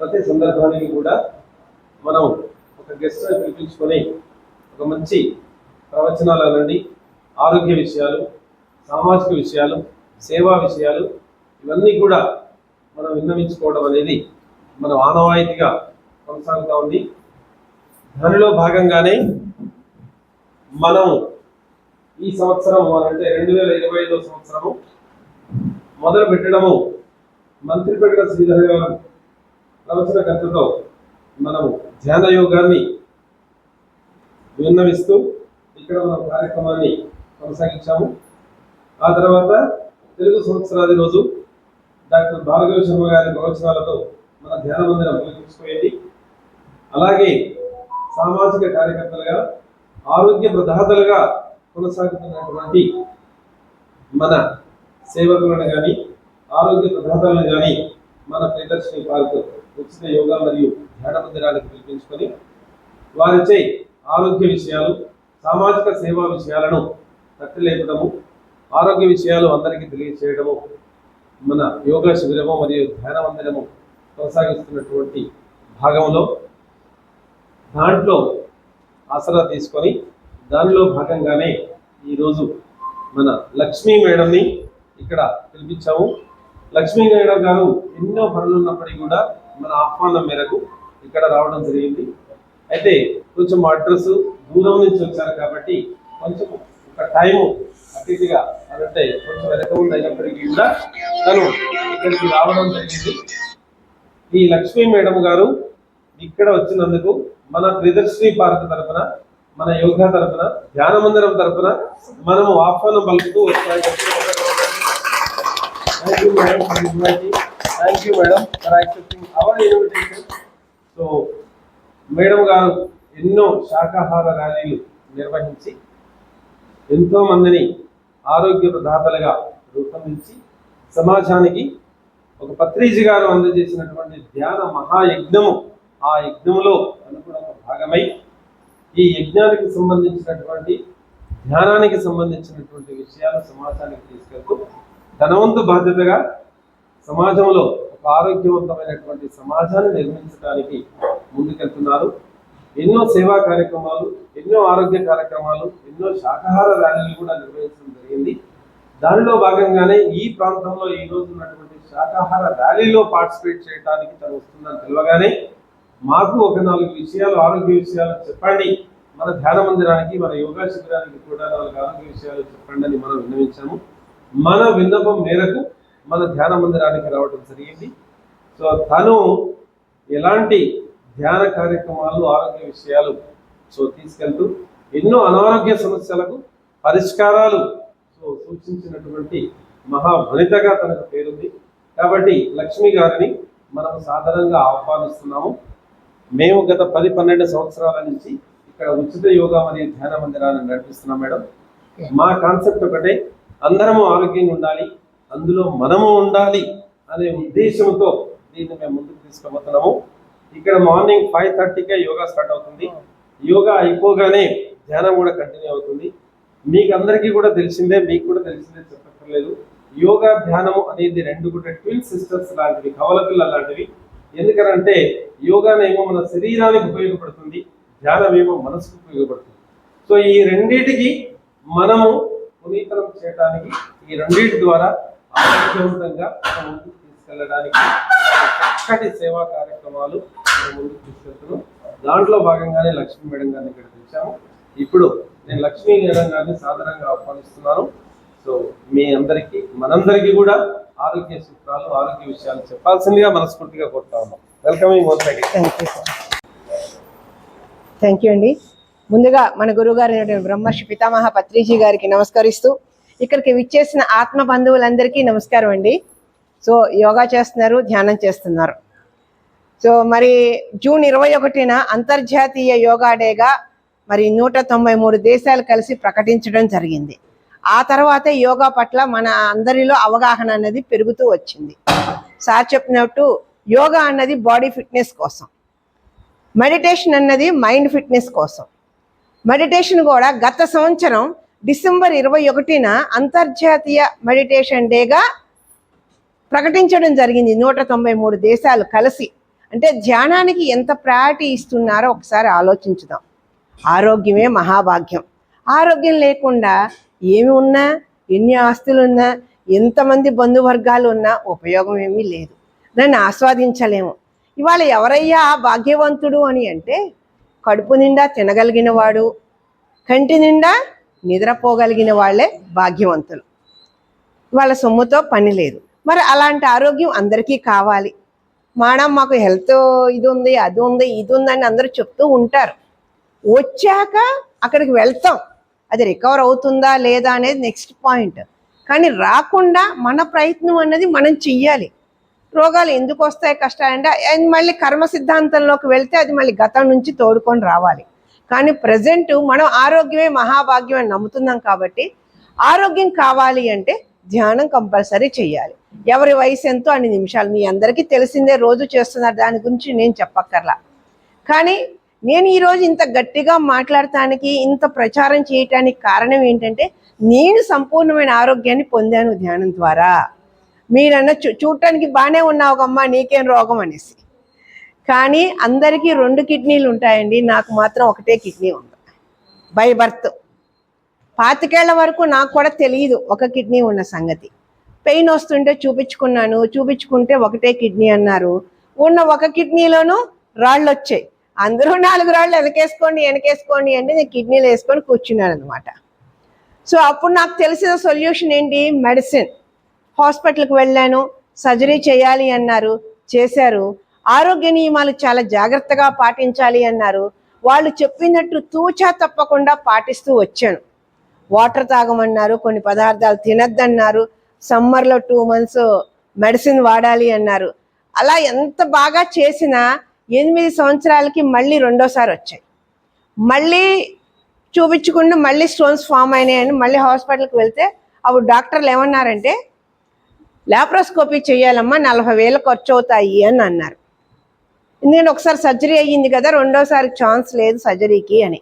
ప్రతి సందర్భానికి కూడా మనం ఒక గెస్ట్ని పిలిపించుకొని ఒక మంచి ప్రవచనాలు అనండి. ఆరోగ్య విషయాలు సామాజిక విషయాలు సేవా విషయాలు ఇవన్నీ కూడా మనం విన్నవించుకోవడం అనేది మన ఆనవాయితీగా కొనసాగుతూ ఉంది. దానిలో భాగంగానే మనం ఈ సంవత్సరం అంటే రెండు వేల ఇరవై ఐదో సంవత్సరము మొదలు పెట్టడము మంత్రిపెట్ట శ్రీధర్ గారు ప్రవచనకర్తతో మనము ధ్యాన యోగాన్ని విన్నవిస్తూ ఇక్కడ మన కార్యక్రమాన్ని కొనసాగించాము. ఆ తర్వాత తెలుగు సంవత్సరాది రోజు డాక్టర్ భార్గవ శర్మ గారి ప్రవచనాలతో మన ధ్యాన మందిరం వెలిగించిపోయింది అలాగే సామాజిక కార్యకర్తలుగా ఆరోగ్య ప్రదాతలుగా కొనసాగుతున్నటువంటి మన సేవకులను కానీ ఆరోగ్య ప్రదాతలను కానీ మన ప్రియదర్శిని పార్క్ ఉచిత యోగా మరియు ధ్యాన మందిరానికి పిలిపించుకొని వారిచే ఆరోగ్య విషయాలు సామాజిక సేవా విషయాలను తట్టిలేపడము ఆరోగ్య విషయాలు అందరికీ తెలియచేయడము మన యోగా శిబిరము మరియు ధ్యాన మందిరము కొనసాగిస్తున్నటువంటి భాగంలో దాంట్లో ఆసరా తీసుకొని దానిలో భాగంగానే ఈరోజు మన లక్ష్మీ మేడంని ఇక్కడ పిలిపించాము. లక్ష్మీ మేడం గారు ఎన్నో పనులు ఉన్నప్పటికీ కూడా మన ఆహ్వానం మేరకు ఇక్కడ రావడం జరిగింది. అయితే కొంచెం అడ్రస్ దూరం నుంచి వచ్చారు కాబట్టి కొంచెం ఒక టైము అతిథిగా అంటే కొంచెం వెనక ఉంది అయినప్పటికీ కూడా తను ఇక్కడికి రావడం జరిగింది. ఈ లక్ష్మీ మేడం గారు ఇక్కడ వచ్చినందుకు మన ప్రియదర్శిని పార్క్ తరపున మన యోగా తరపున ధ్యాన మందిరం తరపున మనము ఆహ్వానం పలుకుతూ thank you madam thank you madam for accepting our invitation so madam గారు ఎన్నో శాకాహార ర్యాలీలు నిర్వహించి ఎంతో మందిని ఆరోగ్య ప్రదాతలుగా రూపొందించి సమాజానికి ఒక పత్రిజీ గారు అందజేసినటువంటి ధ్యాన మహాయజ్ఞము ఆ యజ్ఞంలో తను కూడా ఒక భాగమై ఈ యజ్ఞానికి సంబంధించినటువంటి ధ్యానానికి సంబంధించినటువంటి విషయాలు సమాజానికి తీసుకెళ్తూ ధనవంతు బాధ్యతగా సమాజంలో ఒక ఆరోగ్యవంతమైనటువంటి సమాజాన్ని నిర్మించడానికి ముందుకెళ్తున్నారు. ఎన్నో సేవా కార్యక్రమాలు ఎన్నో ఆరోగ్య కార్యక్రమాలు ఎన్నో శాకాహార ర్యాలీలు కూడా నిర్వహించడం జరిగింది. దానిలో భాగంగానే ఈ ప్రాంతంలో ఈ రోజు ఉన్నటువంటి శాకాహార ర్యాలీలో పార్టిసిపేట్ చేయడానికి తను వస్తుందని తెలియగానే మాకు ఒక నాలుగు విషయాలు ఆరోగ్య విషయాలు చెప్పండి. మన ధ్యాన మందిరానికి మన యోగా శిబిరానికి కూడా నాలుగు ఆరోగ్య విషయాలు చెప్పండి అని మనం విన్నవించాము. మన విన్నపం మేరకు మన ధ్యాన మందిరానికి రావడం జరిగింది. సో తను ఎలాంటి ధ్యాన కార్యక్రమాలు ఆరోగ్య విషయాలు సో తీసుకెళ్తూ ఎన్నో అనారోగ్య సమస్యలకు పరిష్కారాలు సో సూచించినటువంటి మహా వనితగా తనకు పేరుంది. కాబట్టి లక్ష్మి గారిని మనం సాధారణంగా ఆహ్వానిస్తున్నాము. మేము గత పది పన్నెండు సంవత్సరాల నుంచి ఇక్కడ ఉచిత యోగా మరియు ధ్యాన మందిరాన్ని నడిపిస్తున్నాం మేడం. మా కాన్సెప్ట్ ఒకటే అందరము ఆరోగ్యంగా ఉండాలి అందులో మనము ఉండాలి అనే ఉద్దేశంతో దీన్ని మేము ముందుకు తీసుకుపోతున్నాము. ఇక్కడ మార్నింగ్ ఫైవ్ థర్టీకే యోగా స్టార్ట్ అవుతుంది. యోగా అయిపోగానే ధ్యానం కూడా కంటిన్యూ అవుతుంది. మీకు అందరికీ కూడా తెలిసిందే మీకు కూడా తెలిసిందే చెప్పక్కర్లేదు. యోగా ధ్యానము అనేది రెండు కూడా ట్విన్ సిస్టర్స్ లాంటివి కవల పిల్ల లాంటివి. ఎందుకనంటే యోగానేమో మన శరీరానికి ఉపయోగపడుతుంది ధ్యానమేమో మనసుకు ఉపయోగపడుతుంది. సో ఈ రెండింటికి మనము పునీతనం చేయడానికి ఈ రెండింటి ద్వారా ఆరోగ్యవంతంగా ముందుకు తీసుకెళ్ళడానికి చక్కటి సేవా కార్యక్రమాలు మనం ముందుకు తీసుకెళ్తున్నాం. దాంట్లో భాగంగానే లక్ష్మీ మేడం గారిని ఇక్కడ తెచ్చాము ఇప్పుడు నేను లక్ష్మీ మేడం గారిని సాధారణంగా ఆహ్వానిస్తున్నాను. సో మీ అందరికీ మనందరికీ కూడా ఆరోగ్య సూత్రాలు ఆరోగ్య విషయాలు చెప్పాల్సిందిగా మనస్ఫూర్తిగా కోరుతా ఉన్నాం. Welcoming once thank you sir thank you అండి. ముందుగా మన గురువుగారు అయినటువంటి బ్రహ్మర్షి పితామహ పత్రిజీ గారికి నమస్కరిస్తూ ఇక్కడికి విచ్చేసిన ఆత్మ బంధువులందరికీ నమస్కారం అండి. సో యోగా చేస్తున్నారు ధ్యానం చేస్తున్నారు. సో మరి జూన్ ఇరవై ఒకటిన అంతర్జాతీయ యోగా డేగా మరి నూట తొంభై మూడు దేశాలు కలిసి ప్రకటించడం జరిగింది. ఆ తర్వాతే యోగా పట్ల మన అందరిలో అవగాహన అనేది పెరుగుతూ వచ్చింది. సార్ చెప్పినట్టు యోగా అన్నది బాడీ ఫిట్నెస్ కోసం. మెడిటేషన్ అన్నది మైండ్ ఫిట్నెస్ కోసం. మెడిటేషన్ కూడా గత సంవత్సరం డిసెంబర్ ఇరవై ఒకటిన అంతర్జాతీయ మెడిటేషన్ డేగా ప్రకటించడం జరిగింది. నూట తొంభై మూడు దేశాలు కలిసి. అంటే ధ్యానానికి ఎంత ప్రయారిటీ ఇస్తున్నారో ఒకసారి ఆలోచించుదాం. ఆరోగ్యమే మహాభాగ్యం. ఆరోగ్యం లేకుండా ఏమి ఉన్నా ఎన్ని ఆస్తులు ఉన్నా ఎంతమంది బంధువర్గాలు ఉన్నా ఉపయోగం ఏమీ లేదు. దాన్ని ఆస్వాదించలేము. ఇవాళ ఎవరయ్యా భాగ్యవంతుడు అని అంటే కడుపు నిండా తినగలిగిన వాడు కంటి నిండా నిద్రపోగలిగిన వాళ్ళే భాగ్యవంతులు. వాళ్ళ సొమ్ముతో పని లేదు. మరి అలాంటి ఆరోగ్యం అందరికీ కావాలి. మేడం మాకు హెల్త్ ఇది ఉంది అది ఉంది ఇది ఉందని అందరూ చెప్తూ ఉంటారు. వచ్చాక అక్కడికి వెళ్తాం. అది రికవర్ అవుతుందా లేదా అనేది నెక్స్ట్ పాయింట్. కానీ రాకుండా మన ప్రయత్నం అన్నది మనం చెయ్యాలి. రోగాలు ఎందుకు వస్తాయి కష్టాలంటే అండ్ మళ్ళీ కర్మ సిద్ధాంతంలోకి వెళ్తే అది మళ్ళీ గతం నుంచి తోడుకొని రావాలి. కానీ ప్రజెంట్ మనం ఆరోగ్యమే మహాభాగ్యం అని నమ్ముతున్నాం కాబట్టి ఆరోగ్యం కావాలి అంటే ధ్యానం కంపల్సరీ చేయాలి ఎవరి వయసు ఎంతో అన్ని నిమిషాలు మీ అందరికీ తెలిసిందే రోజు చేస్తున్నారు దాని గురించి నేను చెప్పక్కర్లా. కానీ నేను ఈరోజు ఇంత గట్టిగా మాట్లాడటానికి ఇంత ప్రచారం చేయటానికి కారణం ఏంటంటే నేను సంపూర్ణమైన ఆరోగ్యాన్ని పొందాను ధ్యానం ద్వారా. మీరన్న చూ చూడటానికి బాగానే ఉన్నావు అమ్మా నీకేం రోగం అనేసి. కానీ అందరికీ రెండు కిడ్నీలు ఉంటాయండి నాకు మాత్రం ఒకటే కిడ్నీ ఉంది. By birth. పాతికేళ్ళ వరకు నాకు కూడా తెలియదు ఒక కిడ్నీ ఉన్న సంగతి. పెయిన్ వస్తుంటే చూపించుకున్నాను చూపించుకుంటే ఒకటే కిడ్నీ అన్నారు. ఉన్న ఒక కిడ్నీలోనూ రాళ్ళు వచ్చాయి అందరూ నాలుగు రాళ్ళు వెనకేసుకోండి వెనకేసుకోండి అంటే నేను కిడ్నీలు వేసుకొని కూర్చున్నాను అనమాట సో అప్పుడు నాకు తెలిసిన సొల్యూషన్ ఏంటి? మెడిసిన్. హాస్పిటల్కి వెళ్ళాను. సర్జరీ చేయాలి అన్నారు. చేశారు. ఆరోగ్య నియమాలు చాలా జాగ్రత్తగా పాటించాలి అన్నారు. వాళ్ళు చెప్పినట్టు తూచా తప్పకుండా పాటిస్తూ వచ్చాను. వాటర్ తాగమన్నారు. కొన్ని పదార్థాలు తినద్దన్నారు. సమ్మర్లో టూ మంత్స్ మెడిసిన్ వాడాలి అన్నారు. అలా ఎంత బాగా చేసినా ఎనిమిది సంవత్సరాలకి మళ్ళీ రెండోసారి వచ్చాయి. మళ్ళీ చూపించుకుంటూ మళ్ళీ స్టోన్స్ ఫామ్ అయినాయని మళ్ళీ హాస్పిటల్కి వెళ్తే అప్పుడు డాక్టర్లు ఏమన్నారంటే లాప్రోస్కోపీ చేయాలమ్మా నలభై వేలు ఖర్చు అవుతాయి అని అన్నారు. ఎందుకంటే ఒకసారి సర్జరీ అయ్యింది కదా రెండోసారి ఛాన్స్ లేదు సర్జరీకి అని.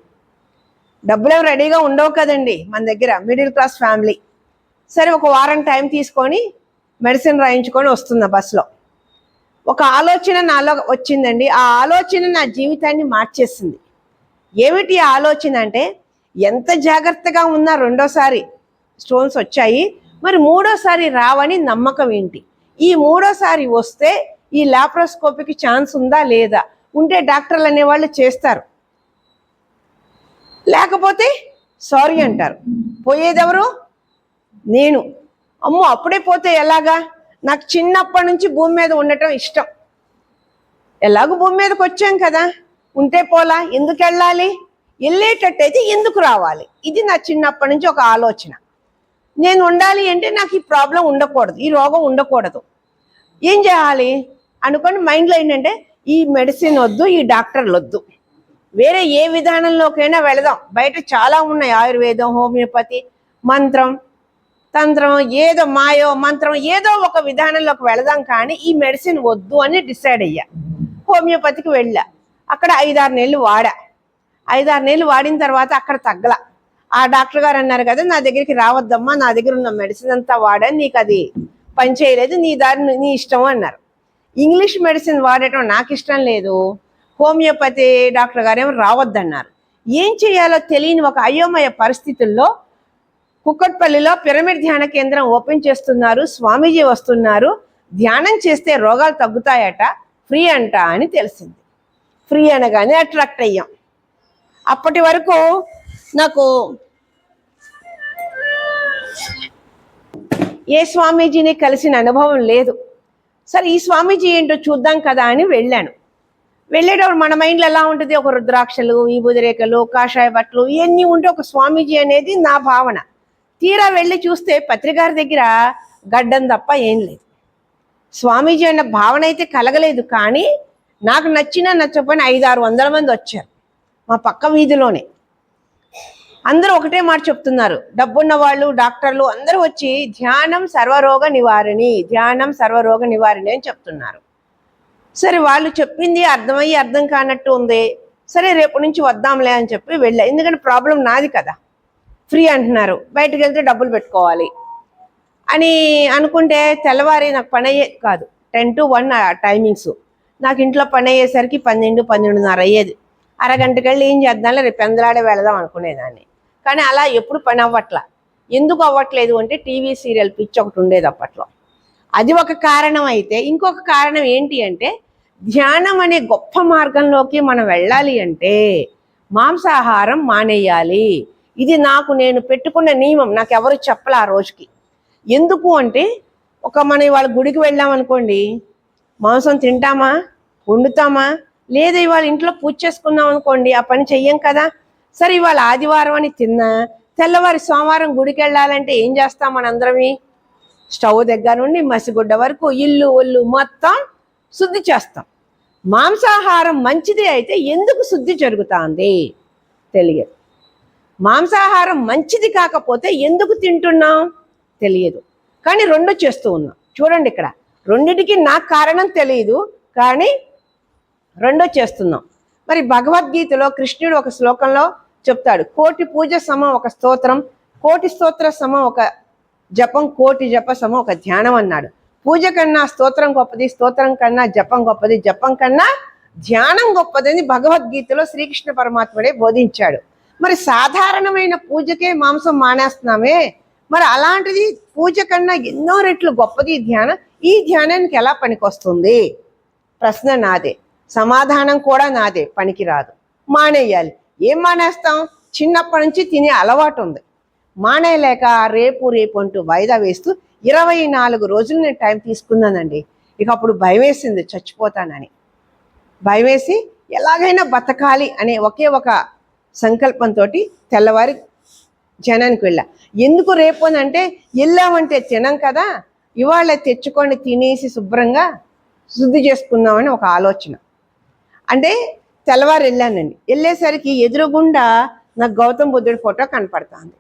డబ్బులు ఏమి రెడీగా ఉండవు కదండి మన దగ్గర మిడిల్ క్లాస్ ఫ్యామిలీ సరే ఒక వారం టైం తీసుకొని మెడిసిన్ రాయించుకొని వస్తున్నా బస్సులో ఒక ఆలోచన నాలో వచ్చిందండి. ఆ ఆలోచన నా జీవితాన్ని మార్చేసింది. ఏమిటి ఆలోచన అంటే ఎంత జాగ్రత్తగా ఉన్నా రెండోసారి స్టోన్స్ వచ్చాయి మరి మూడోసారి రావని నమ్మకం ఏంటి? ఈ మూడోసారి వస్తే ఈ లాప్రోస్కోపీకి ఛాన్స్ ఉందా లేదా? ఉంటే డాక్టర్లు అనేవాళ్ళు చేస్తారు. లేకపోతే సారీ అంటారు. పోయేదెవరు? నేను. అమ్మో అప్పుడే పోతే ఎలాగా? నాకు చిన్నప్పటి నుంచి భూమి మీద ఉండటం ఇష్టం. ఎలాగో భూమి మీదకి వచ్చాం కదా? ఉంటే పోలా? ఎందుకు వెళ్ళాలి? వెళ్ళేటట్టయితే ఎందుకు రావాలి? ఇది నా చిన్నప్పటి నుంచి ఒక ఆలోచన. నేను ఉండాలి అంటే నాకు ఈ ప్రాబ్లం ఉండకూడదు ఈ రోగం ఉండకూడదు. ఏం చేయాలి? అనుకొని మైండ్లో ఏంటంటే ఈ మెడిసిన్ వద్దు ఈ డాక్టర్లు వద్దు వేరే ఏ విధానంలోకైనా వెళదాం. బయట చాలా ఉన్నాయి ఆయుర్వేదం హోమియోపతి మంత్రం తంత్రం ఏదో మాయో మంత్రం ఏదో ఒక విధానంలోకి వెళదాం కానీ ఈ మెడిసిన్ వద్దు అని డిసైడ్ అయ్యా. హోమియోపతికి వెళ్ళా. అక్కడ ఐదారు నెలలు వాడా. ఐదారు నెలలు వాడిన తర్వాత అక్కడ తగ్గల. ఆ డాక్టర్ గారు అన్నారు కదా నా దగ్గరికి రావద్దమ్మా నా దగ్గర ఉన్న మెడిసిన్ అంతా వాడా నీకు అది పని చేయలేదు నీ దారి నీ- నీ ఇష్టం అన్నారు. ఇంగ్లీష్ మెడిసిన్ వాడటం నాకు ఇష్టం లేదు హోమియోపతి డాక్టర్ గారేమో రావద్దన్నారు. ఏం చేయాలో తెలియని ఒక అయోమయ పరిస్థితుల్లో కుక్కట్పల్లిలో పిరమిడ్ ధ్యాన కేంద్రం ఓపెన్ చేస్తున్నారు స్వామీజీ వస్తున్నారు ధ్యానం చేస్తే రోగాలు తగ్గుతాయట ఫ్రీ అంట అని తెలిసింది. ఫ్రీ అనగానే అట్రాక్ట్ అయ్యాం. అప్పటి వరకు నాకు ఏ స్వామీజీని కలిసిన అనుభవం లేదు. సరే ఈ స్వామీజీ ఏంటో చూద్దాం కదా అని వెళ్ళాను. వెళ్ళేటప్పుడు మన మైండ్లో ఎలా ఉంటుంది? ఒక రుద్రాక్షలు ఈ బుదిరేకలు కాషాయ బట్టలు ఇవన్నీ ఉంటే ఒక స్వామీజీ అనేది నా భావన. తీరా వెళ్ళి చూస్తే పత్రికారి దగ్గర గడ్డం తప్ప ఏం లేదు. స్వామీజీ అన్న భావన అయితే కలగలేదు కానీ నాకు నచ్చినా నచ్చకపోయిన ఐదు ఆరు వందల మంది వచ్చారు. మా పక్క వీధిలోనే. అందరూ ఒకటే మాట చెప్తున్నారు. డబ్బున్న వాళ్ళు డాక్టర్లు అందరూ వచ్చి ధ్యానం సర్వరోగ నివారణి ధ్యానం సర్వరోగ నివారణి అని చెప్తున్నారు. సరే వాళ్ళు చెప్పింది అర్థమయ్యి అర్థం కానట్టు ఉంది. సరే రేపు నుంచి వద్దాంలే అని చెప్పి వెళ్ళా. ఎందుకంటే ప్రాబ్లం నాది కదా. ఫ్రీ అంటున్నారు. బయటకు వెళ్తే డబ్బులు పెట్టుకోవాలి అని అనుకుంటే తెల్లవారి నాకు పని అయ్యే కాదు. Ten to one timings. నాకు ఇంట్లో పని అయ్యేసరికి పన్నెండు పన్నెండున్నర అయ్యేది. అరగంటకెళ్ళి ఏం చేద్దాంలే రేపు పెందలాడే వెళదాం అనుకునేదాన్ని. కానీ అలా ఎప్పుడు పని అవ్వట్లా. ఎందుకు అవ్వట్లేదు అంటే టీవీ సీరియల్ పిచ్చి ఒకటి ఉండేది అప్పట్లో. అది ఒక కారణం అయితే ఇంకొక కారణం ఏంటి అంటే ధ్యానం అనే గొప్ప మార్గంలోకి మనం వెళ్ళాలి అంటే మాంసాహారం మానేయాలి. ఇది నాకు నేను పెట్టుకున్న నియమం నాకు ఎవరు చెప్పలే ఆ రోజుకి. ఎందుకు అంటే ఒక మనం ఇవాళ గుడికి వెళ్ళామనుకోండి మాంసం తింటామా? వండుతామా? లేదా ఇవాళ ఇంట్లో పూజ చేసుకుందాం అనుకోండి ఆ పని చెయ్యం కదా? సరే ఇవాళ ఆదివారం అని తిన్నా. తెల్లవారి సోమవారం గుడికి వెళ్ళాలంటే ఏం చేస్తాం మనందరమీ? స్టవ్ దగ్గర నుండి మసిగుడ్డ వరకు ఇల్లు ఒళ్ళు మొత్తం శుద్ధి చేస్తాం. మాంసాహారం మంచిది అయితే ఎందుకు శుద్ధి జరుగుతుంది? తెలియదు. మాంసాహారం మంచిది కాకపోతే ఎందుకు తింటున్నాం? తెలియదు. కానీ రెండు చేస్తూ ఉన్నాం. చూడండి ఇక్కడ. రెండిటికి నాకు కారణం తెలియదు కానీ రెండో చేస్తున్నాం. మరి భగవద్గీతలో కృష్ణుడు ఒక శ్లోకంలో చెప్తాడు. కోటి పూజ సమ ఒక స్తోత్రం కోటి స్తోత్ర సమ ఒక జపం కోటి జప సమ ఒక ధ్యానం అన్నాడు. పూజ కన్నా స్తోత్రం గొప్పది స్తోత్రం కన్నా జపం గొప్పది జపం కన్నా ధ్యానం గొప్పదని భగవద్గీతలో శ్రీకృష్ణ పరమాత్ముడే బోధించాడు. మరి సాధారణమైన పూజకే మాంసం మానేస్తున్నామే. మరి అలాంటిది పూజ కన్నా ఎన్నో రెట్లు గొప్పది ధ్యానం. ఈ ధ్యానానికి ఎలా పనికొస్తుంది? ప్రశ్న నాదే. సమాధానం కూడా నాదే. పనికిరాదు. మానేయాలి. ఏం మానేస్తాం? చిన్నప్పటి నుంచి తినే అలవాటు ఉంది. మానేయలేక రేపు రేపు అంటూ వాయిదా వేస్తూ ఇరవై నాలుగు రోజులు నేను టైం తీసుకున్నానండి. ఇక అప్పుడు భయం వేసింది చచ్చిపోతానని. భయం వేసి ఎలాగైనా బతకాలి అనే ఒకే ఒక సంకల్పంతో తెల్లవారి జనానికి వెళ్ళా. ఎందుకు రేపు అని అంటే వెళ్ళామంటే తినం కదా ఇవాళ తెచ్చుకొని తినేసి శుభ్రంగా శుద్ధి చేసుకుందామని ఒక ఆలోచన. అంటే తెల్లవారు వెళ్ళానండి. వెళ్ళేసరికి ఎదురుగుండా నాకు గౌతమ్ బుద్ధుడి ఫోటో కనపడుతుంది.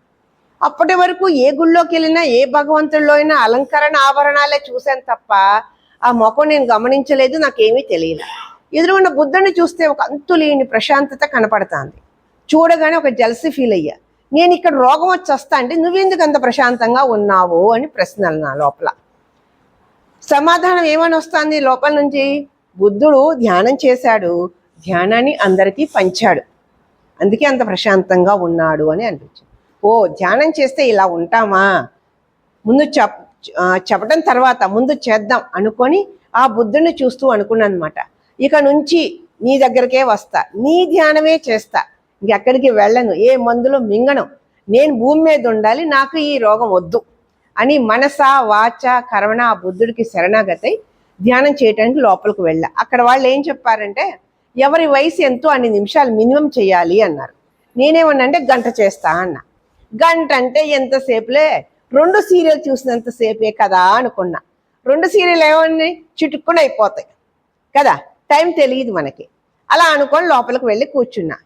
అప్పటి వరకు ఏ గుళ్ళోకి వెళ్ళినా ఏ భగవంతుల్లో అయినా అలంకరణ ఆభరణాలే చూశాను తప్ప ఆ ముఖం నేను గమనించలేదు నాకేమీ తెలియదు ఎదురుగున్న బుద్ధుడిని చూస్తే ఒక అంతులేని ప్రశాంతత కనపడుతుంది. చూడగానే ఒక జలసి ఫీల్ అయ్యా. నేను ఇక్కడ రోగం వచ్చి వస్తా అంటే నువ్వెందుకు అంత ప్రశాంతంగా ఉన్నావు అని ప్రశ్నలు నా లోపల. సమాధానం ఏమని వస్తుంది లోపల నుంచి? బుద్ధుడు ధ్యానం చేశాడు. ధ్యానాన్ని అందరికీ పంచాడు. అందుకే అంత ప్రశాంతంగా ఉన్నాడు అని అనిపించింది. ఓ ధ్యానం చేస్తే ఇలా ఉంటామా? ముందు చెప్ చెప్పడం తర్వాత ముందు చేద్దాం అనుకొని ఆ బుద్ధుడిని చూస్తూ అనుకున్నాను అనమాట ఇక నుంచి నీ దగ్గరకే వస్తా నీ ధ్యానమే చేస్తా ఇంకెక్కడికి వెళ్ళను ఏ మందులో మింగను నేను భూమి మీద ఉండాలి నాకు ఈ రోగం వద్దు అని మనస వాచ కరవణ ఆ బుద్ధుడికి శరణాగతై ధ్యానం చేయడానికి లోపలికి వెళ్ళా. అక్కడ వాళ్ళు ఏం చెప్పారంటే ఎవరి వయసు ఎంతో అన్ని నిమిషాలు మినిమం చేయాలి అన్నారు. నేనేమన్నంటే గంట చేస్తా అన్న. గంట అంటే ఎంతసేపులే రెండు సీరియల్ చూసినంతసేపే కదా అనుకున్నా. రెండు సీరియల్ ఏమన్నాయి చిటుక్కుని అయిపోతాయి. కదా? టైం తెలియదు మనకి. అలా అనుకొని లోపలికి వెళ్ళి కూర్చున్నా.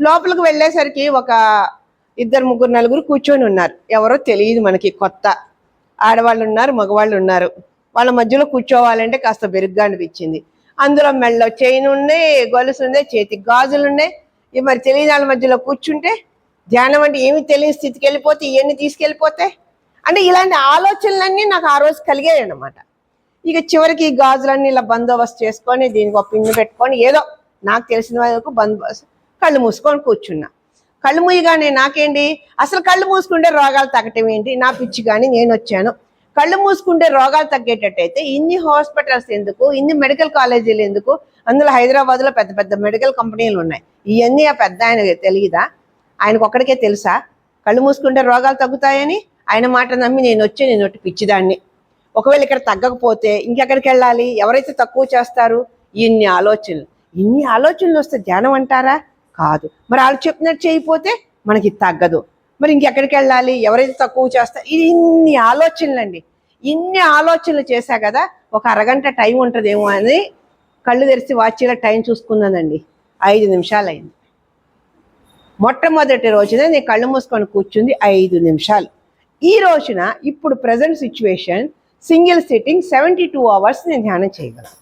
లోపలికి వెళ్ళేసరికి ఒక ఇద్దరు ముగ్గురు నలుగురు కూర్చొని ఉన్నారు. ఎవరో తెలియదు మనకి కొత్త. ఆడవాళ్ళు ఉన్నారు మగవాళ్ళు ఉన్నారు. వాళ్ళ మధ్యలో కూర్చోవాలంటే కాస్త బెరుగ్గా అనిపించింది. అందులో మెళ్ళలో చైన్ ఉన్నాయి గొలుసు ఉన్నాయి చేతికి గాజులు ఉన్నాయి. ఇవి మరి తెలియని వాళ్ళ మధ్యలో కూర్చుంటే ధ్యానం అంటే ఏమి తెలియని స్థితికి వెళ్ళిపోతే ఇవన్నీ తీసుకెళ్ళిపోతే? అంటే ఇలాంటి ఆలోచనలన్నీ నాకు ఆ రోజు కలిగాయి అనమాట ఇక చివరికి ఈ గాజులన్నీ ఇలా బందోబస్తు చేసుకొని దీనికి ఒక పిన్ను పెట్టుకొని ఏదో నాకు తెలిసిన వరకు బందోబస్తు కళ్ళు మూసుకొని కూర్చున్నా. కళ్ళు మూయగానే నాకేంటి? అసలు కళ్ళు మూసుకుంటే రోగాలు తగ్గటం ఏంటి? నా పిచ్చి కానీ నేను వచ్చాను. కళ్ళు మూసుకుంటే రోగాలు తగ్గేటట్టయితే ఇన్ని హాస్పిటల్స్ ఎందుకు ఇన్ని మెడికల్ కాలేజీలు ఎందుకు అందులో హైదరాబాద్లో పెద్ద పెద్ద మెడికల్ కంపెనీలు ఉన్నాయి. ఇవన్నీ ఆ పెద్ద ఆయన తెలియదా ఆయనకు ఒక్కడికే తెలుసా? కళ్ళు మూసుకుంటే రోగాలు తగ్గుతాయని? ఆయన మాట నమ్మి నేను వచ్చి నేను ఒట్టి పిచ్చిదాన్ని. ఒకవేళ ఇక్కడ తగ్గకపోతే ఇంకెక్కడికి వెళ్ళాలి? ఎవరైతే తక్కువ చేస్తారు? ఇన్ని ఆలోచనలు. ఇన్ని ఆలోచనలు వస్తే ధ్యానం అంటారా? కాదు. మరి వాళ్ళు చెప్పినట్టు చేయకపోతే మనకి తగ్గదు. మరి ఇంకెక్కడికి వెళ్ళాలి? ఎవరైతే తక్కువ చేస్తారు ఇది ఇన్ని ఆలోచనలండి. ఇన్ని ఆలోచనలు చేశా కదా ఒక అరగంట టైం ఉంటుందేమో అని కళ్ళు తెరిచి వాచిలో టైం చూసుకున్నానండి. ఐదు నిమిషాలు అయింది మొట్టమొదటి రోజున నేను కళ్ళు మూసుకొని కూర్చుంది ఐదు నిమిషాలు. ఈ రోజున ఇప్పుడు present situation single sitting seventy two hours నేను ధ్యానం చేయగలను.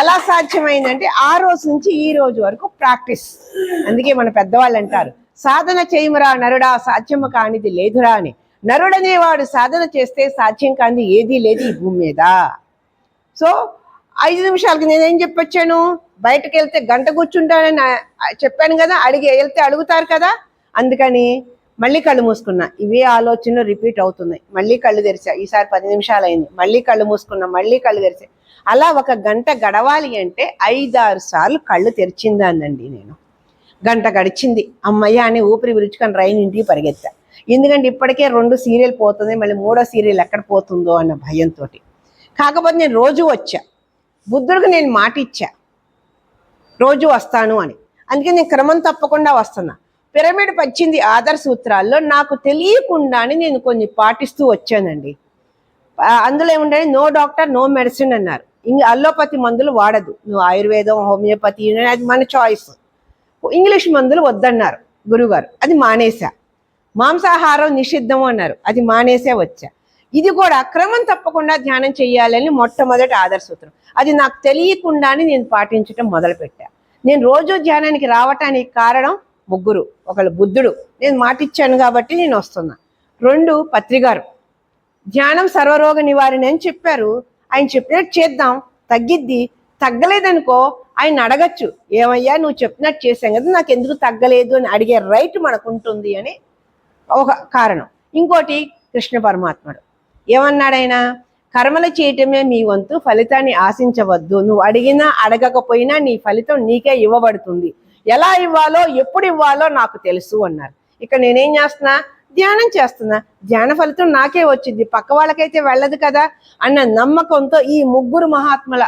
ఎలా సాధ్యమైందంటే ఆ రోజు నుంచి ఈ రోజు వరకు ప్రాక్టీస్ అందుకే మన పెద్దవాళ్ళు అంటారు సాధన చేయమురా నరుడా సాధ్యము కానిది లేదురా అని. నరుడనేవాడు సాధన చేస్తే సాధ్యం కానిది ఏదీ లేదు ఈ భూమి మీద. సో ఐదు నిమిషాలకి నేనేం చెప్పొచ్చాను? బయటకు వెళ్తే గంట కూర్చుంటానని చెప్పాను కదా అడిగి వెళ్తే అడుగుతారు కదా. అందుకని మళ్ళీ కళ్ళు మూసుకున్నా. ఇవే ఆలోచనలు రిపీట్ అవుతున్నాయి. మళ్ళీ కళ్ళు తెరిచా. ఈసారి పది నిమిషాలు అయింది మళ్ళీ కళ్ళు మూసుకున్నా మళ్ళీ కళ్ళు తెరిచా. అలా ఒక గంట గడవాలి అంటే ఐదారు సార్లు కళ్ళు తెరిచిందానండి నేను. గంట గడిచింది. అమ్మయ్య అని ఊపిరి విరుచుకొని రైన్ ఇంటికి పరిగెత్తా. ఎందుకంటే ఇప్పటికే రెండు సీరియల్ పోతుంది మళ్ళీ మూడో సీరియల్ ఎక్కడ పోతుందో అన్న భయంతో కాకపోతే నేను రోజు వచ్చా. బుద్ధుడికి నేను మాట ఇచ్చా. రోజు వస్తాను అని. అందుకే నేను క్రమం తప్పకుండా వస్తున్నా. పిరమిడ్ పచ్చింది ఆధార్ సూత్రాల్లో నాకు తెలియకుండానే నేను కొన్ని పాటిస్తూ వచ్చానండి. అందులో ఏముంటే నో డాక్టర్ నో మెడిసిన్ అన్నారు. ఇంక అల్లోపతి మందులు వాడదు. నువ్వు ఆయుర్వేదం హోమియోపతి అది మన చాయిస్. ఇంగ్లీష్ మందులు వద్దన్నారు గురుగారు. అది మానేసా మాంసాహారం నిషిద్ధం అన్నారు. అది మానేసే వచ్చా. ఇది కూడా క్రమం తప్పకుండా ధ్యానం చేయాలని మొట్టమొదటి ఆదర్శూత్రం అది నాకు తెలియకుండానే నేను పాటించడం మొదలుపెట్టా. నేను రోజు ధ్యానానికి రావటానికి కారణం ముగ్గురు. ఒకళ్ళు బుద్ధుడు. నేను మాటిచ్చాను కాబట్టి నేను వస్తున్నా. రెండు పత్రిగారు ధ్యానం సర్వరోగ నివారణ అని చెప్పారు. ఆయన చెప్పినట్టు చేద్దాం. తగ్గిద్ది. తగ్గలేదనుకో ఆయన అడగచ్చు ఏమయ్యా నువ్వు చెప్పినట్టు చేశాం కదా నాకు ఎందుకు తగ్గలేదు? అని అడిగే రైట్ మనకు ఉంటుంది అని ఒక కారణం. ఇంకోటి కృష్ణ పరమాత్ముడు. ఏమన్నాడైనా కర్మలు చేయటమే మీ వంతు ఫలితాన్ని ఆశించవద్దు. నువ్వు అడిగినా అడగకపోయినా నీ ఫలితం నీకే ఇవ్వబడుతుంది. ఎలా ఇవ్వాలో ఎప్పుడు ఇవ్వాలో నాకు తెలుసు అన్నారు. ఇక నేనేం చేస్తున్నా? ధ్యానం చేస్తున్నా. ధ్యాన ఫలితం నాకే వచ్చింది. పక్క వాళ్ళకైతే వెళ్ళదు కదా అన్న నమ్మకంతో ఈ ముగ్గురు మహాత్ముల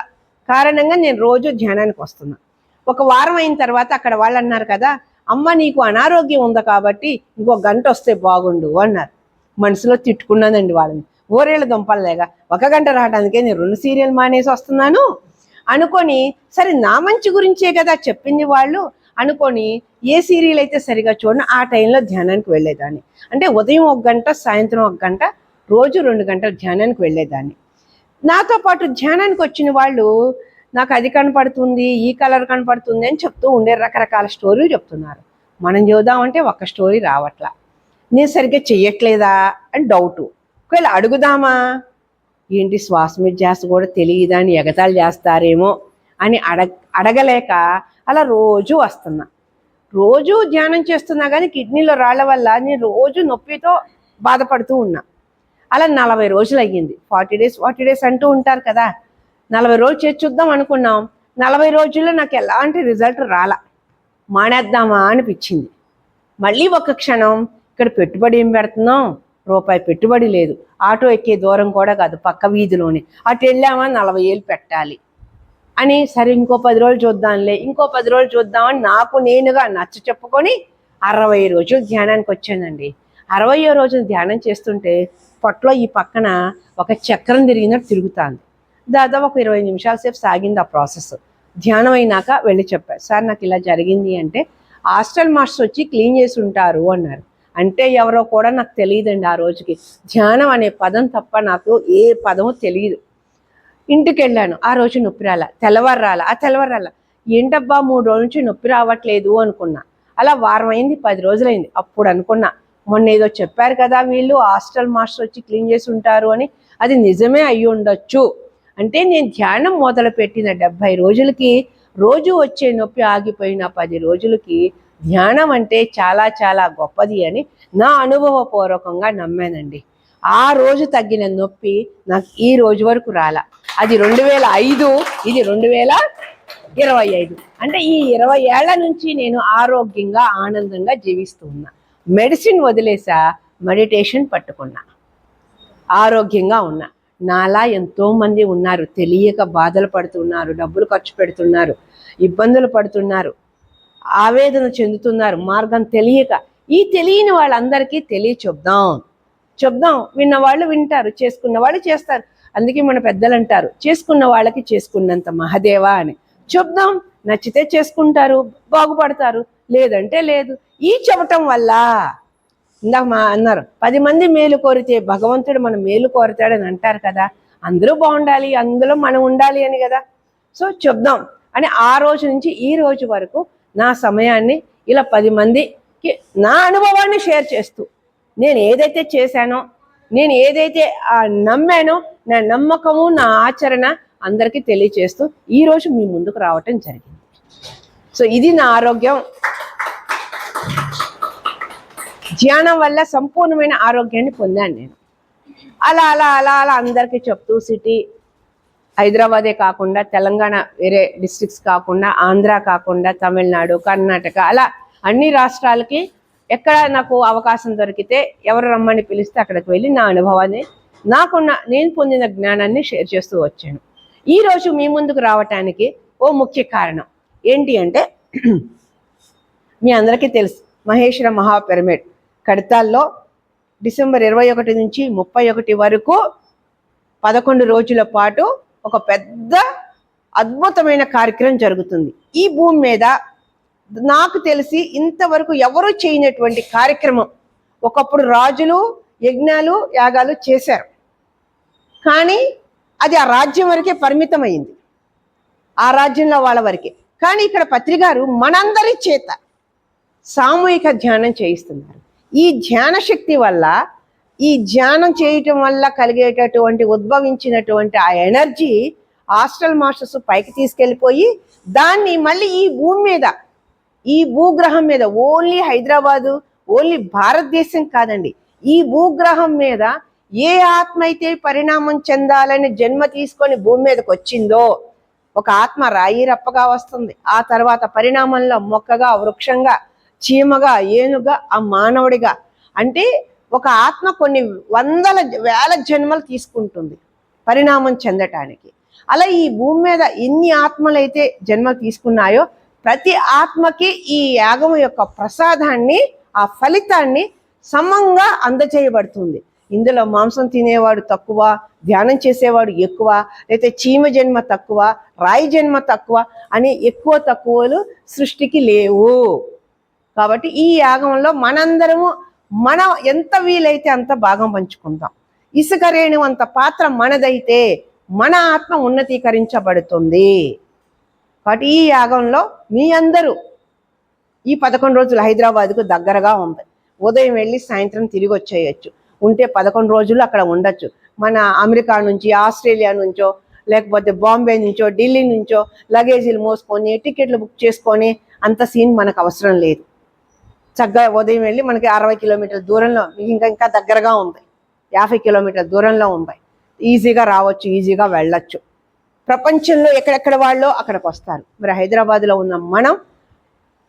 కారణంగా నేను రోజు ధ్యానానికి వస్తున్నా. ఒక వారం అయిన తర్వాత అక్కడ వాళ్ళు అన్నారు కదా అమ్మ నీకు అనారోగ్యం ఉంది కాబట్టి ఇంకో గంట వస్తే బాగుండు అన్నారు. మనసులో తిట్టుకున్నానండి వాళ్ళని. ఓరేళ్ళ దుంపలేగా ఒక గంట రావడానికే నేను రెండు సీరియల్ మానేసి వస్తున్నాను. అనుకొని సరే నా మంచి గురించే కదా చెప్పింది వాళ్ళు. అనుకొని ఏ సీరియల్ అయితే సరిగా చూడను ఆ టైంలో ధ్యానానికి వెళ్ళేదాన్ని. అంటే ఉదయం ఒక గంట సాయంత్రం ఒక గంట రోజు రెండు గంటలు ధ్యానానికి వెళ్ళేదాన్ని. నాతో పాటు ధ్యానానికి వచ్చిన వాళ్ళు నాకు అది కనపడుతుంది ఈ కలర్ కనపడుతుంది అని చెప్తూ ఉండే రకరకాల స్టోరీలు చెప్తున్నారు. మనం చూద్దామంటే ఒక స్టోరీ రావట్లా. నేను సరిగ్గా చెయ్యట్లేదా? అని డౌటు. ఒకవేళ అడుగుదామా? ఏంటి శ్వాస మీద చేస్త కూడా తెలియదా? అని ఎగతాళి చేస్తారేమో? అని అడగ అడగలేక అలా రోజు వస్తున్నా. రోజు ధ్యానం చేస్తున్నా కానీ కిడ్నీలో రాళ్ళ వల్ల నేను రోజు నొప్పితో బాధపడుతూ ఉన్నా. అలా నలభై రోజులు అయ్యింది. ఫార్టీ డేస్ ఫార్టీ డేస్ అంటూ ఉంటారు కదా. నలభై రోజులు చేసి చూద్దాం అనుకున్నాం. నలభై రోజుల్లో నాకు ఎలాంటి రిజల్ట్ రాలా. మానేద్దామా అనిపించింది. మళ్ళీ ఒక క్షణం ఇక్కడ పెట్టుబడి ఏం పెడుతున్నాం? రూపాయి పెట్టుబడి లేదు. ఆటో ఎక్కే దూరం కూడా కాదు పక్క వీధిలోనే. అటు వెళ్ళామా? నలభై ఏళ్ళు పెట్టాలి. అని సరే ఇంకో పది రోజులు చూద్దాంలే. ఇంకో పది రోజులు చూద్దామని నాకు నేనుగా నచ్చ చెప్పుకొని అరవై రోజులు ధ్యానానికి వచ్చానండి. అరవయో రోజులు ధ్యానం చేస్తుంటే పొట్టలో ఈ పక్కన ఒక చక్రం తిరిగినట్టు తిరుగుతాంది. దాదాపు ఒక ఇరవై నిమిషాల సేపు సాగింది ఆ ప్రాసెస్. ధ్యానం అయినాక వెళ్ళి చెప్పారు సార్ నాకు ఇలా జరిగింది అంటే హాస్టల్ మాస్టర్ వచ్చి క్లీన్ చేసి ఉంటారు అన్నారు. అంటే ఎవరో కూడా నాకు తెలియదండి ఆ రోజుకి. ధ్యానం అనే పదం తప్ప నాకు ఏ పదము తెలియదు. ఇంటికి వెళ్ళాను ఆ రోజు నొప్పి రాల తెల్లవారు రాల ఆ తెల్లవారు రాల ఏంటబ్బా మూడు రోజుల నుంచి నొప్పి రావట్లేదు అనుకున్నా. అలా వారం అయింది పది రోజులైంది. అప్పుడు అనుకున్నా మొన్న ఏదో చెప్పారు కదా వీళ్ళు హాస్టల్ మాస్టర్ వచ్చి క్లీన్ చేసి ఉంటారు అని. అది నిజమే అయి ఉండొచ్చు. అంటే నేను ధ్యానం మొదలు పెట్టిన డెబ్భై రోజులకి రోజు వచ్చే నొప్పి ఆగిపోయిన పది రోజులకి ధ్యానం అంటే చాలా చాలా గొప్పది అని నా అనుభవపూర్వకంగా నమ్మానండి. ఆ రోజు తగ్గిన నొప్పి నాకు ఈ రోజు వరకు రాలా. అది రెండు వేల ఐదు ఇది రెండు వేల ఇరవై ఐదు. అంటే ఈ ఇరవై ఏళ్ళ నుంచి నేను ఆరోగ్యంగా ఆనందంగా జీవిస్తూ ఉన్నా. మెడిసిన్ వదిలేసా మెడిటేషన్ పట్టుకున్నా. ఆరోగ్యంగా ఉన్నా. నాలా ఎంతోమంది ఉన్నారు. తెలియక బాధలు పడుతున్నారు డబ్బులు ఖర్చు పెడుతున్నారు ఇబ్బందులు పడుతున్నారు ఆవేదన చెందుతున్నారు మార్గం తెలియక. ఈ తెలియని వాళ్ళందరికీ తెలియ చెప్దాం. చెప్దాం విన్న వాళ్ళు వింటారు చేసుకున్న వాళ్ళు చేస్తారు. అందుకే మన పెద్దలు అంటారు చేసుకున్న వాళ్ళకి చేసుకున్నంత మహదేవా అని. చెప్దాం. నచ్చితే చేసుకుంటారు బాగుపడతారు. లేదంటే లేదు. ఈ చెప్పటం వల్ల ఇందాక మా అన్నారు పది మంది మేలు కోరితే భగవంతుడు మన మేలు కోరుతాడని అంటారు కదా అందరూ బాగుండాలి అందులో మనం ఉండాలి అని కదా. సో చెప్దాం. అని ఆ రోజు నుంచి ఈ రోజు వరకు నా సమయాన్ని ఇలా పది మందికి నా అనుభవాన్ని షేర్ చేస్తూ నేను ఏదైతే చేశానో నేను ఏదైతే నమ్మానో నా నమ్మకము నా ఆచరణ అందరికీ తెలియచేస్తూ ఈ రోజు మీ ముందుకు రావటం జరిగింది. సో ఇది నా ఆరోగ్యం. ధ్యానం వల్ల సంపూర్ణమైన ఆరోగ్యాన్ని పొందాను నేను. అలా అలా అలా అలా అందరికీ చెప్తూ సిటీ హైదరాబాదే కాకుండా తెలంగాణ వేరే డిస్ట్రిక్ట్స్ కాకుండా ఆంధ్ర కాకుండా తమిళనాడు కర్ణాటక అలా అన్ని రాష్ట్రాలకి ఎక్కడ నాకు అవకాశం దొరికితే ఎవరు రమ్మని పిలిస్తే అక్కడికి వెళ్ళి నా అనుభవాన్ని నాకున్న నేను పొందిన జ్ఞానాన్ని షేర్ చేస్తూ వచ్చాను. ఈరోజు మీ ముందుకు రావటానికి ఓ ముఖ్య కారణం ఏంటి అంటే మీ అందరికీ తెలుసు మహేశ్వర మహాపిరమిడ్. కడతాల్లో డిసెంబర్ ఇరవై ఒకటి నుంచి ముప్పై ఒకటి వరకు పదకొండు రోజుల పాటు ఒక పెద్ద అద్భుతమైన కార్యక్రమం జరుగుతుంది. ఈ భూమి మీద నాకు తెలిసి ఇంతవరకు ఎవరూ చేయనటువంటి కార్యక్రమం ఒకప్పుడు రాజులు యజ్ఞాలు యాగాలు చేశారు. కానీ అది ఆ రాజ్యం వరకే పరిమితమైంది. ఆ రాజ్యంలో వాళ్ళ వరకే. కానీ ఇక్కడ పత్రికారు మనందరి చేత సామూహిక ధ్యానం చేయిస్తున్నారు. ఈ ధ్యాన శక్తి వల్ల ఈ ధ్యానం చేయటం వల్ల కలిగేటటువంటి ఉద్భవించినటువంటి ఆ ఎనర్జీ హాస్టల్ మాస్టర్స్ పైకి తీసుకెళ్ళిపోయి దాన్ని మళ్ళీ ఈ భూమి మీద ఈ భూగ్రహం మీద ఓన్లీ హైదరాబాదు ఓన్లీ భారతదేశం కాదండి ఈ భూగ్రహం మీద ఏ ఆత్మ అయితే పరిణామం చెందాలని జన్మ తీసుకొని భూమి మీదకి వచ్చిందో ఒక ఆత్మ రాయి రప్పగా వస్తుంది. ఆ తర్వాత పరిణామంలో మొక్కగా వృక్షంగా చీమగా ఏనుగా ఆ మానవుడిగా. అంటే ఒక ఆత్మ కొన్ని వందల వేల జన్మలు తీసుకుంటుంది పరిణామం చెందటానికి. అలా ఈ భూమి మీద ఎన్ని ఆత్మలైతే జన్మ తీసుకున్నాయో ప్రతి ఆత్మకి ఈ యాగం యొక్క ప్రసాదాన్ని ఆ ఫలితాన్ని సమంగా అందచేయబడుతుంది. ఇందులో మాంసం తినేవాడు తక్కువ ధ్యానం చేసేవాడు ఎక్కువ లేకపోతే చీమ జన్మ తక్కువ రాయి జన్మ తక్కువ అని ఎక్కువ తక్కువలు సృష్టికి లేవు. కాబట్టి ఈ యాగంలో మనందరము మన ఎంత వీలైతే అంత భాగం పంచుకుందాం ఇసుక రేణువంత పాత్ర మనదైతే మన ఆత్మ ఉన్నతీకరించబడుతుంది. కాబట్టి ఈ యాగంలో మీ అందరూ ఈ పదకొండు రోజులు హైదరాబాద్కు దగ్గరగా ఉంది ఉదయం వెళ్ళి సాయంత్రం తిరిగి వచ్చేయచ్చు. ఉంటే పదకొండు రోజులు అక్కడ ఉండొచ్చు. మన అమెరికా నుంచి ఆస్ట్రేలియా నుంచో లేకపోతే బాంబే నుంచో ఢిల్లీ నుంచో లగేజీలు మోసుకొని టికెట్లు బుక్ చేసుకొని అంత సీన్ మనకు అవసరం లేదు. చక్కగా ఉదయం వెళ్ళి మనకి అరవై కిలోమీటర్ల దూరంలో ఇంకా ఇంకా దగ్గరగా ఉంది. యాభై కిలోమీటర్ల దూరంలో ఉంది. ఈజీగా రావచ్చు ఈజీగా వెళ్ళచ్చు. ప్రపంచంలో ఎక్కడెక్కడ వాళ్ళు అక్కడికి వస్తారు. మరి హైదరాబాద్లో ఉన్న మనం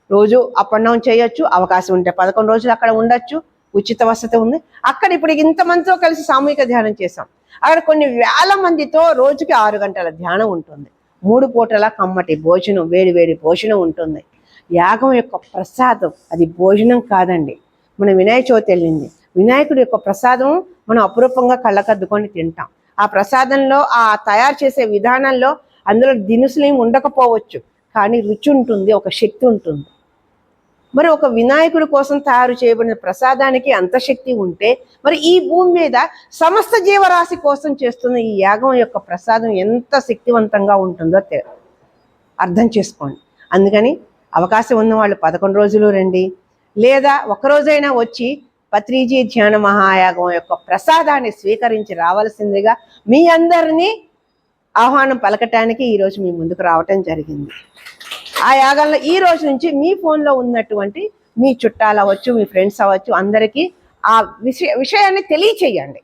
రోజు అప్ అండ్ డౌన్ చేయొచ్చు అవకాశం ఉంటే పదకొండు రోజులు అక్కడ ఉండొచ్చు ఉచిత వసతి ఉంది. అక్కడ ఇప్పుడు ఇంతమందితో కలిసి సామూహిక ధ్యానం చేసాం అక్కడ కొన్ని వేల మందితో రోజుకి ఆరు గంటల ధ్యానం ఉంటుంది. మూడు పూటల కమ్మటి భోజనం వేడి వేడి భోజనం ఉంటుంది. యాగం యొక్క ప్రసాదం. అది భోజనం కాదండి. మన వినాయక చవితి వెళ్ళింది. వినాయకుడి యొక్క ప్రసాదం మనం అపురూపంగా కళ్ళకద్దుకొని తింటాం. ఆ ప్రసాదంలో ఆ తయారు చేసే విధానంలో అందులో దినుసులు ఏమి ఉండకపోవచ్చు. కానీ రుచి ఉంటుంది ఒక శక్తి ఉంటుంది. మరి ఒక వినాయకుడి కోసం తయారు చేయబడిన ప్రసాదానికి అంత శక్తి ఉంటే మరి ఈ భూమి మీద సమస్త జీవరాశి కోసం చేస్తున్న ఈ యాగం యొక్క ప్రసాదం ఎంత శక్తివంతంగా ఉంటుందో అర్థం చేసుకోండి. అందుకని అవకాశం ఉన్నవాళ్ళు పదకొండు రోజులు రండి. లేదా ఒక్కరోజైనా వచ్చి పత్రిజీ ధ్యాన మహాయాగం యొక్క ప్రసాదాన్ని స్వీకరించి రావాల్సిందిగా మీ అందరినీ ఆహ్వానం పలకటానికి ఈరోజు మీ ముందుకు రావటం జరిగింది. ఆ యాగంలో ఈ రోజు నుంచి మీ ఫోన్లో ఉన్నటువంటి మీ చుట్టాలు అవ్వచ్చు మీ ఫ్రెండ్స్ అవ్వచ్చు అందరికీ ఆ విషయ విషయాన్ని తెలియచేయండి.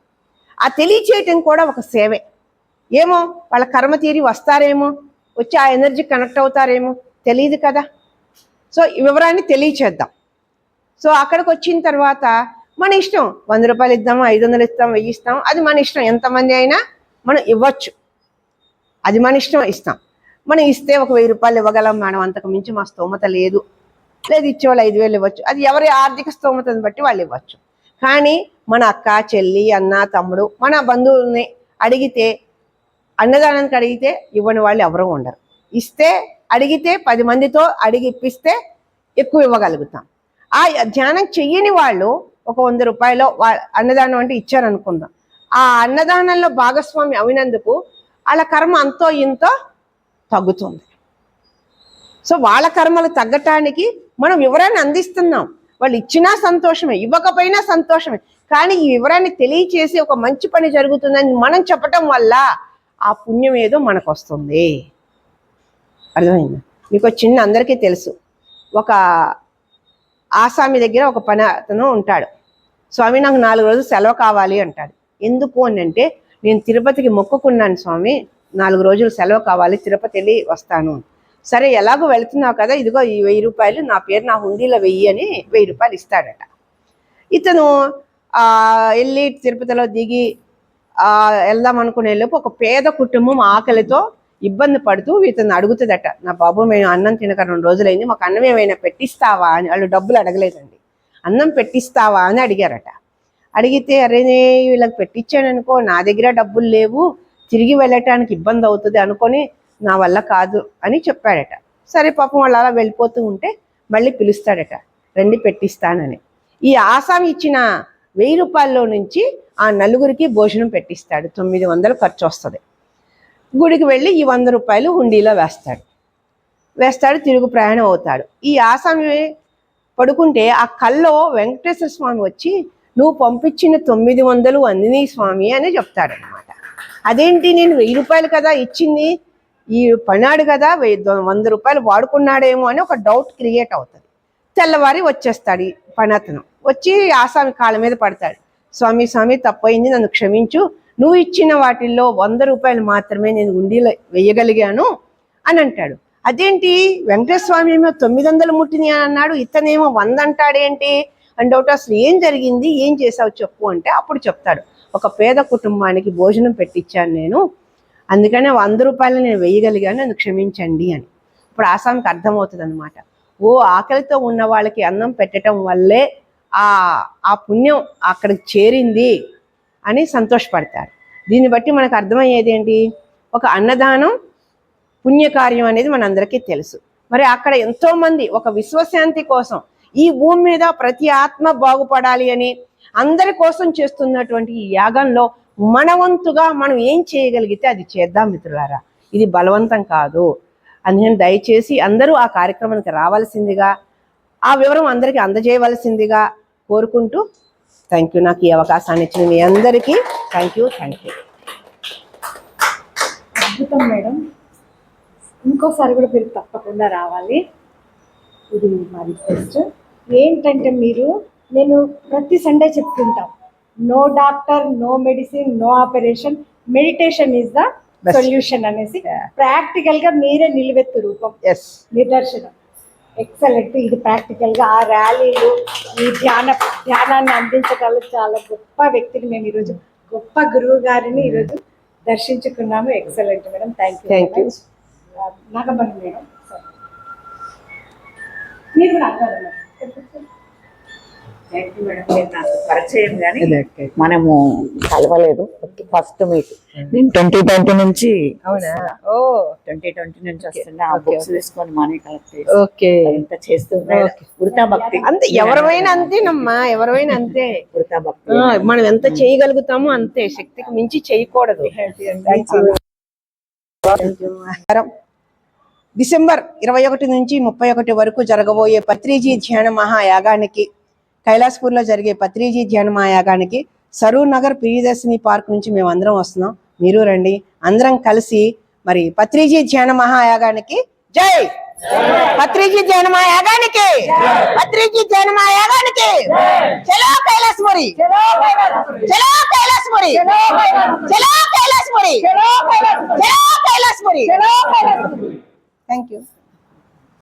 ఆ తెలియచేయటం కూడా ఒక సేవే. ఏమో వాళ్ళ కర్మ తీరి వస్తారేమో వచ్చి ఆ ఎనర్జీ కనెక్ట్ అవుతారేమో తెలియదు కదా. సో ఈ వివరాన్ని తెలియచేద్దాం. సో అక్కడికి వచ్చిన తర్వాత మన ఇష్టం వంద రూపాయలు ఇద్దాం ఐదు వందలు ఇస్తాం వెయ్యి ఇస్తాం అది మన ఇష్టం. ఎంతమంది అయినా మనం ఇవ్వచ్చు. అది మన ఇష్టం ఇస్తాం. మనం ఇస్తే ఒక వెయ్యి రూపాయలు ఇవ్వగలం మేడం అంతకు మించి మా స్తోమత లేదు. లేదు ఇచ్చేవాళ్ళు ఐదు వేలు ఇవ్వచ్చు. అది ఎవరి ఆర్థిక స్తోమతను బట్టి వాళ్ళు ఇవ్వచ్చు. కానీ మన అక్క చెల్లి అన్న తమ్ముడు మన బంధువుల్ని అడిగితే అన్నదానానికి అడిగితే ఇవ్వని వాళ్ళు ఎవరూ ఉండరు. ఇస్తే అడిగితే పది మందితో అడిగి ఇప్పిస్తే ఎక్కువ ఇవ్వగలుగుతాం. ఆ ధ్యానం చెయ్యని వాళ్ళు ఒక వంద రూపాయలు అన్నదానం అంటే ఇచ్చారనుకుందాం. ఆ అన్నదానంలో భాగస్వామి అవినందుకు వాళ్ళ కర్మ అంతో ఇంతో తగ్గుతుంది. సో వాళ్ళ కర్మలు తగ్గటానికి మనం వివరాన్ని అందిస్తున్నాం. వాళ్ళు ఇచ్చినా సంతోషమే ఇవ్వకపోయినా సంతోషమే. కానీ ఈ వివరాన్ని తెలియచేసి ఒక మంచి పని జరుగుతుందని మనం చెప్పటం వల్ల ఆ పుణ్యం ఏదో మనకు వస్తుంది అర్థమైందా? మీకు చిన్న అందరికీ తెలుసు. ఒక ఆసామి దగ్గర ఒక పని అతను ఉంటాడు. స్వామి నాకు నాలుగు రోజులు సెలవు కావాలి అంటాడు. ఎందుకు? అని అంటే నేను తిరుపతికి మొక్కుకున్నాను స్వామి. నాలుగు రోజులు సెలవు కావాలి. తిరుపతి వెళ్ళి వస్తాను. సరే ఎలాగో వెళ్తున్నావు కదా ఇదిగో ఈ వెయ్యి రూపాయలు నా పేరు నా హుండీలో వెయ్యి అని వెయ్యి రూపాయలు ఇస్తాడట. ఇతను వెళ్ళి తిరుపతిలో దిగి వెళ్దాం అనుకునే లోపు ఒక పేద కుటుంబం ఆకలితో ఇబ్బంది పడుతూ ఇతను అడుగుతుందట నా బాబు మేము అన్నం తినక రెండు రోజులైంది మాకు అన్నం ఏమైనా పెట్టిస్తావా? అని వాళ్ళు డబ్బులు అడగలేదండి. అన్నం పెట్టిస్తావా? అని అడిగారట. అడిగితే అరే వీళ్ళకి పెట్టించాను అనుకో నా దగ్గర డబ్బులు లేవు తిరిగి వెళ్ళటానికి ఇబ్బంది అవుతుంది అనుకొని నా వల్ల కాదు అని చెప్పాడట. సరే పాపం వాళ్ళు అలా వెళ్ళిపోతూ ఉంటే మళ్ళీ పిలుస్తాడట రండి పెట్టిస్తానని. ఈ ఆసామి ఇచ్చిన వెయ్యి రూపాయల్లో నుంచి ఆ నలుగురికి భోజనం పెట్టిస్తాడు తొమ్మిది వందలు ఖర్చు వస్తుంది. గుడికి వెళ్ళి ఈ వంద రూపాయలు హుండీలో వేస్తాడు. వేస్తాడు తిరుగు ప్రయాణం అవుతాడు. ఈ ఆసామి పడుకుంటే ఆ కల్లో వెంకటేశ్వర స్వామి వచ్చి నువ్వు పంపించిన తొమ్మిది వందలు అందిని స్వామి అని చెప్తాడనమాట అదేంటి నేను వెయ్యి రూపాయలు కదా ఇచ్చింది? ఈ పనాడు కదా వెయ్యి వంద రూపాయలు వాడుకున్నాడేమో అని ఒక డౌట్ క్రియేట్ అవుతుంది. తెల్లవారి వచ్చేస్తాడు ఈ పనతను. వచ్చి ఆసామి కాళ్ళ మీద పడతాడు. స్వామి స్వామి తప్పయింది నన్ను క్షమించు. నువ్వు ఇచ్చిన వాటిల్లో వంద రూపాయలు మాత్రమే నేను ఉండిలో వేయగలిగాను అని అంటాడు. అదేంటి? వెంకటస్వామి ఏమో తొమ్మిది వందలు ముట్టింది అని అన్నాడు. ఇతనేమో వంద అంటాడేంటి అని డౌట్ అసలు ఏం జరిగింది? ఏం చేసావు చెప్పు అంటే అప్పుడు చెప్తాడు. ఒక పేద కుటుంబానికి భోజనం పెట్టించాను నేను. అందుకనే వంద రూపాయలు నేను వేయగలిగాను నన్ను క్షమించండి అని. ఇప్పుడు ఆసామికి అర్థమవుతుంది అనమాట ఓ ఆకలితో ఉన్న వాళ్ళకి అన్నం పెట్టడం వల్లే ఆ ఆ పుణ్యం అక్కడికి చేరింది. అని సంతోషపడతారు. దీన్ని బట్టి మనకు అర్థమయ్యేది ఏంటి? ఒక అన్నదానం పుణ్యకార్యం అనేది మనందరికీ తెలుసు. మరి అక్కడ ఎంతోమంది ఒక విశ్వశాంతి కోసం ఈ భూమి మీద ప్రతి ఆత్మ బాగుపడాలి అని అందరి కోసం చేస్తున్నటువంటి ఈ యాగంలో మన వంతుగా మనం ఏం చేయగలిగితే అది చేద్దాం మిత్రులారా. ఇది బలవంతం కాదు. అందుకని దయచేసి అందరూ ఆ కార్యక్రమానికి రావాల్సిందిగా ఆ వివరం అందరికీ అందజేయవలసిందిగా కోరుకుంటూ థ్యాంక్ యూ నాకు ఈ అవకాశాన్ని ఇచ్చిన మీ అందరికీ థ్యాంక్ యూ థ్యాంక్ యూ అద్భుతం మేడం. ఇంకోసారి కూడా మీరు తప్పకుండా రావాలి. ఇది మా రిక్వెస్ట్ ఏంటంటే మీరు నేను ప్రతి సండే చెప్తుంటాం no doctor no medicine no operation meditation is the. Solution అనేసి. ప్రాక్టికల్గా మీరే నిలువెత్తు రూపం. నిదర్శనం. ఎక్సలెంట్ ఇది ప్రాక్టికల్గా ఆ ర్యాలీలు ఈ ధ్యాన ధ్యానాన్ని అందించగల చాలా గొప్ప వ్యక్తిని మేము ఈరోజు గొప్ప గురువు గారిని ఈరోజు దర్శించుకున్నాము. Excellent madam thank you Thank you. Nagamani madam మీరు కూడా అంటారు మనము కలవలేదు. ఫస్ట్ మీట్ నేను ట్వంటీ ట్వంటీ నుంచి అవునా? ఓ. ట్వంటీ ట్వంటీ నుంచి వస్తున్నా ఆ Okay, బుక్స్ okay. తీసుకొని మనీ కలెక్ట్ చేసి ఓకే. ఇంత చేస్తున్నా భక్తి. అంతే ఎవరైనా అంతేనమ్మా ఎవరైనా అంతే. భక్తి. మనం ఎంత చేయగలుగుతామో అంతే. శక్తికి మించి చేయకూడదు. డిసెంబర్ ఇరవై ఒకటి నుంచి ముప్పై ఒకటి వరకు జరగబోయే పత్రిజీ ధ్యాన మహాయాగానికి కైలాస్పూర్లో జరిగే పత్రిజీ ధ్యాన మహాయాగానికి సరూర్ నగర్ ప్రియదర్శిని పార్క్ నుంచి మేము అందరం వస్తున్నాం. మీరు రండి. అందరం కలిసి మరి పత్రిజీ ధ్యాన మహాయాగానికి జై! పత్రిజీ ధ్యాన మహాయాగానికి పత్రిజీ ధ్యాన మహాయాగానికి చలో కైలాసపురి! చలో కైలాసపురి! చలో కైలాసపురి! చలో కైలాసపురి! Thank you